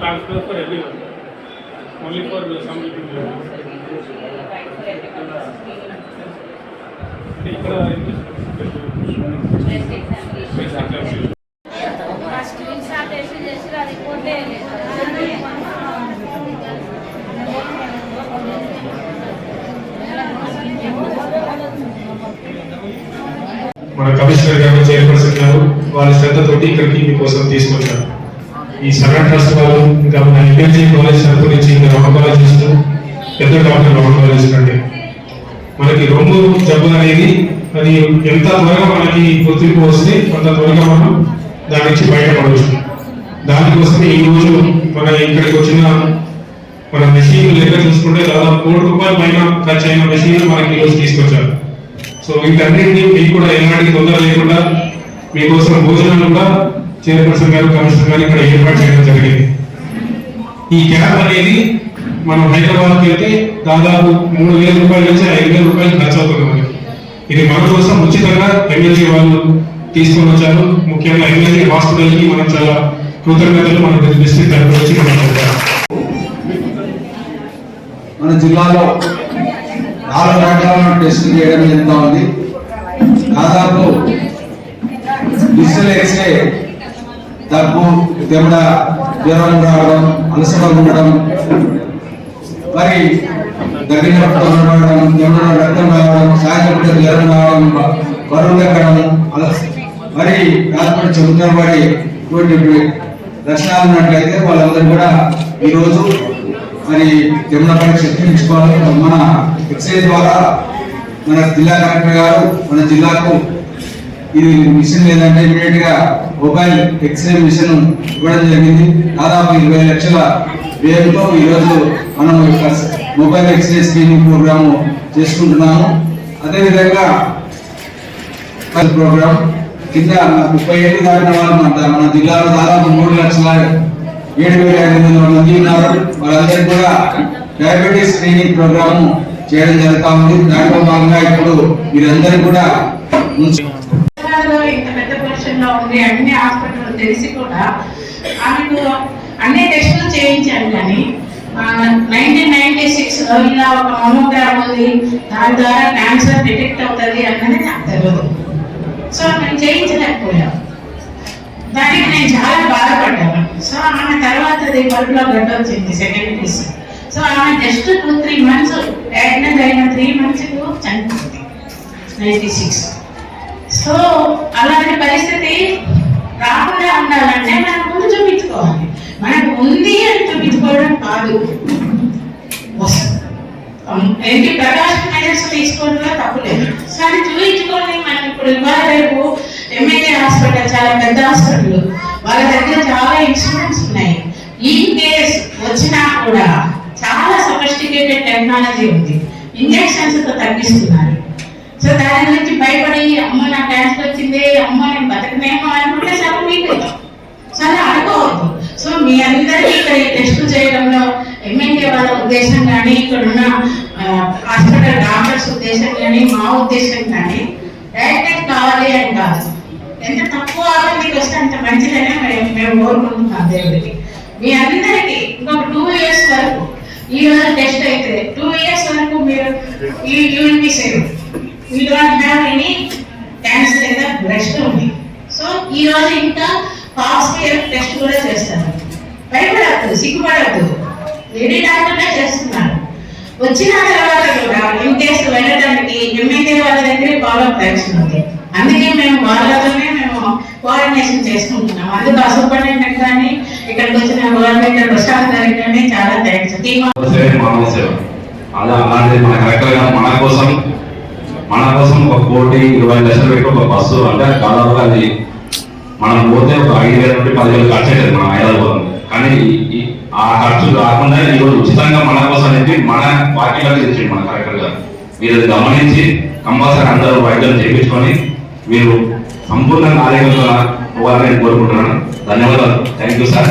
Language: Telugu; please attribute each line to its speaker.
Speaker 1: transfer for everyone. Only for some people.
Speaker 2: మన కమిషనర్ గారు చైర్పర్సన్ గారు వారి శ్రద్ధతోటి ఇక్కడికి మీకోసం తీసుకొచ్చారు ఈ సగం ట్రస్ట్ వాళ్ళు ఇంకా మన ఎమ్మెల్సీ కాలేజ్ తరపు నుంచి ఇంకా రొమ్మ కాలేజ్ పెద్ద డాక్టర్ రొమ్మ కాలేజ్ కంటే మనకి రొమ్ము జబ్బు అనేది అది ఎంత త్వరగా మనకి గుర్తింపు వస్తే అంత త్వరగా మనం దాని నుంచి బయటపడవచ్చు. దానికోసమే ఈ రోజు మన ఇక్కడికి వచ్చిన మన మెషిన్ లెక్క చూసుకుంటే దాదాపు కోటి రూపాయల పైన ఖర్చు అయిన మెషిన్ మనకి ఈరోజు రోజు తీసుకొచ్చారు. సో వీటన్నింటినీ మీకు కూడా ఎలాంటి తొందర లేకుండా మీకోసం భోజనాలు కూడా చైర్పర్సన్ గారు కమిషనర్ గారు ఇక్కడ ఏర్పాటు చేయడం జరిగింది. ఈ క్యాబ్ అనేది మనం హైదరాబాద్కి వెళ్తే దాదాపు మూడు వేల రూపాయల నుంచి ఐదు వేల రూపాయలు ఖర్చు అవుతుంది మనకి. ఇది మన కోసం ఉచితంగా ఎమ్మెల్యే వాళ్ళు తీసుకొని వచ్చారు. ముఖ్యంగా ఎమ్మెల్యే హాస్పిటల్కి మనం చాలా కృతజ్ఞతలు మన డిస్ట్రిక్ట్ తరఫు నుంచి మన
Speaker 3: జిల్లాలో నాలుగు రకాల టెస్టులు చేయడం జరుగుతూ ఉంది. దాదాపు డిజిటల్ ఎక్స్రే దగ్గు దెబ్బ జ్వరం రావడం అలసటం ఉండడం మరి దగ్గర ఉండడం దెబ్బ రక్తం రావడం సాయంత్రం జ్వరం రావడం బరువు తగ్గడం అలస మరి రాత్రి చెబుతున్న వాడి ఇటువంటి లక్షణాలు ఉన్నట్లయితే వాళ్ళందరూ కూడా ఈరోజు మరి జమున పరీక్ష ఎక్కించుకోవాలి మన ఎక్స్రే ద్వారా మన జిల్లా కలెక్టర్ గారు మన జిల్లాకు ఇది మిషన్ లేదంటే ఇమీడియట్గా మొబైల్ ఎక్స్రే మిషన్ ఇవ్వడం జరిగింది. దాదాపు ఇరవై లక్షల వ్యయంతో ఈరోజు మనం యొక్క మొబైల్ ఎక్స్రే స్క్రీనింగ్ ప్రోగ్రామ్ చేసుకుంటున్నాము. అదేవిధంగా ప్రోగ్రామ్ కింద ముప్పై ఏళ్ళు దాటిన వాళ్ళు మన మన జిల్లాలో దాదాపు మూడు లక్షల ఏడు వేల ఐదు వందల మంది ఉన్నారు. వాళ్ళందరికీ కూడా డయాబెటీస్ స్క్రీనింగ్ ప్రోగ్రామ్ చేయడం జరుగుతా ఉంది. దాంట్లో భాగంగా ఇప్పుడు మీరందరూ కూడా
Speaker 4: లో ఉంది అన్ని హాస్పిటల్ తెలిసి కూడా ఆమెకు అన్ని టెస్టులు చేయించాను కానీ నైన్టీన్ నైన్టీ సిక్స్ ఇలా ఒక మమోగ్రామ్ ఉంది దాని ద్వారా క్యాన్సర్ డిటెక్ట్ అవుతుంది అన్నది నాకు తెలియదు. సో నేను చేయించలేకపోయాను. దానికి నేను చాలా బాధపడ్డాను. సో ఆమె తర్వాత అది కడుపులో గడ్డ వచ్చింది సెకండ్ పీస్ సో ఆమె just two three months diagnose అయిన త్రీ మంత్స్ చనిపోయింది నైన్టీ సిక్స్. సో అలాంటి పరిస్థితి రాకుండా ఉండాలంటే మనం ముందు చూపించుకోవాలి. మనకు ఉంది అని చూపించుకోవడం కాదు. ఏంటి ప్రకాశం మెజర్స్ తీసుకోవడంలో తప్పులేదు కానీ చూపించుకొని మనం ఇప్పుడు ఇవాళ రేపు ఎంఏకే హాస్పిటల్ చాలా పెద్ద హాస్పిటల్. వాళ్ళ దగ్గర చాలా ఇన్స్ట్రుమెంట్స్ ఉన్నాయి. ఈ కేస్ వచ్చినా కూడా చాలా సఫిస్టికేటెడ్ టెక్నాలజీ ఉంది. ఇంజెక్షన్స్తో తగ్గిస్తున్నారు. సో దాని గురించి భయపడి అమ్మ నా క్యాన్సర్ వచ్చింది అమ్మ నేను బతకనేమో అనుకుంటే చాలా వీక్ చాలా అనుకోవద్దు. సో మీ అందరికీ ఇక్కడ ఈ టెస్ట్ చేయడంలో ఎమ్మెల్యే వాళ్ళ ఉద్దేశం కానీ ఇక్కడ ఉన్న హాస్పిటల్ డాక్టర్స్ ఉద్దేశం కానీ మా ఉద్దేశం కానీ డైరెక్ట్ కావాలి అని కాదు. ఎంత తక్కువ ఆరోగ్యకి వస్తే అంత మంచిదనే మేము మేము కోరుకుంటున్నాం దేవుడికి. మీ అందరికీ ఇంకొక టూ ఇయర్స్ వరకు ఈ రోజు టెస్ట్ అయితే టూ ఇయర్స్ వరకు మీరు ఈ unit save. You don't have any cancer లేదా బ్రెస్ట్ ఉంది. సో ఈ రోజు ఇంకా ఫాస్ట్ ఇయర్ టెస్ట్ కూడా చేస్తారు. భయపడద్దు సిగ్గుపడద్దు. లేడీ డాక్టర్గా చేస్తున్నారు. వచ్చిన తర్వాత కూడా ఇన్ కేసు వెళ్ళడానికి ఎమ్మెల్యే వాళ్ళ దగ్గరే ఫాలో అప్ యాక్షన్ ఉంది. అందుకే మేము వాళ్ళతోనే మేము కోఆర్డినేషన్ చేసుకుంటున్నాం. అందుకు సూపరింటెండెంట్ కానీ ఇక్కడికి వచ్చిన గవర్నమెంట్ ప్రశాంత్ గారి కానీ చాలా థ్యాంక్స్
Speaker 5: అలా అలాంటి మన కరెక్ట్ మన కోసం మన కోసం ఒక కోటి ఇరవై లక్షలు పెట్టి ఒక బస్సు అంటే దాదాపుగా అది మనం పోతే ఒక ఐదు వేల నుండి పదివేలు ఖర్చు అవుతుంది మనం హైదరాబాద్ కానీ ఆ ఖర్చు కాకుండా ఈరోజు ఉచితంగా మన కోసం అనేది మన పార్టీలకు తెచ్చింది మన కరెక్టర్ గారు. మీరు అది గమనించి కంపల్సరీ అందరూ వైద్యం చేయించుకొని మీరు సంపూర్ణంగా ఆరోగ్యంగా పోవాలని నేను కోరుకుంటున్నాను. ధన్యవాదాలు. Thank you sir